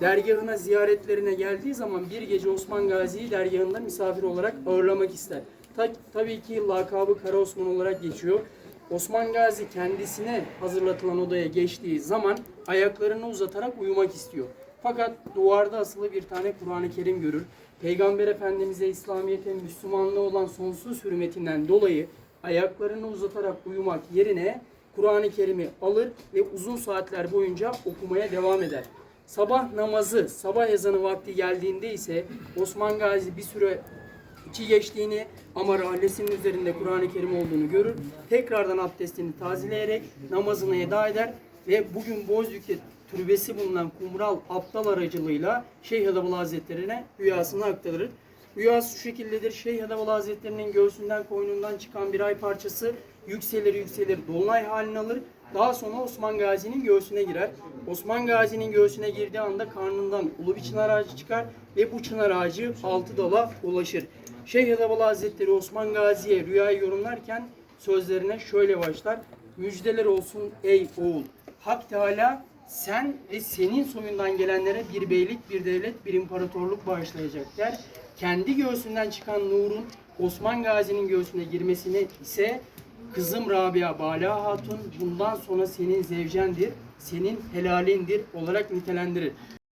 dergahına ziyaretlerine geldiği zaman bir gece Osman Gazi'yi dergahında misafir olarak ağırlamak ister. Ta- tabii ki lakabı Kara Osman olarak geçiyor. Osman Gazi kendisine hazırlatılan odaya geçtiği zaman ayaklarını uzatarak uyumak istiyor. Fakat duvarda asılı bir tane Kur'an-ı Kerim görür. Peygamber Efendimiz'e İslamiyet'e Müslümanlığa olan sonsuz hürmetinden dolayı ayaklarını uzatarak uyumak yerine Kur'an-ı Kerim'i alır ve uzun saatler boyunca okumaya devam eder. Sabah namazı, sabah ezanı vakti geldiğinde ise Osman Gazi bir süre içi geçtiğini ama rahlesinin üzerinde Kur'an-ı Kerim olduğunu görür. Tekrardan abdestini tazeleyerek namazını eda eder ve bugün Bozüyük'te türbesi bulunan Kumral Aptal aracılığıyla Şeyh Adabalı Hazretleri'ne rüyasını aktarır. Rüyası şu şekildedir. Şeyh Adabalı Hazretleri'nin göğsünden koynundan çıkan bir ay parçası yükselir yükselir dolunay halini alır. Daha sonra Osman Gazi'nin göğsüne girer. Osman Gazi'nin göğsüne girdiği anda karnından ulu bir çınar ağacı çıkar ve bu çınar ağacı altı dala ulaşır. Şeyh Adabalı Hazretleri Osman Gazi'ye rüyayı yorumlarken sözlerine şöyle başlar. Müjdeler olsun ey oğul. Hak Teala sen ve senin soyundan gelenlere bir beylik, bir devlet, bir imparatorluk bağışlayacak der. Kendi göğsünden çıkan nurun Osman Gazi'nin göğsüne girmesine ise kızım Rabia Bala Hatun bundan sonra senin zevcendir, senin helalindir olarak nitelendirir.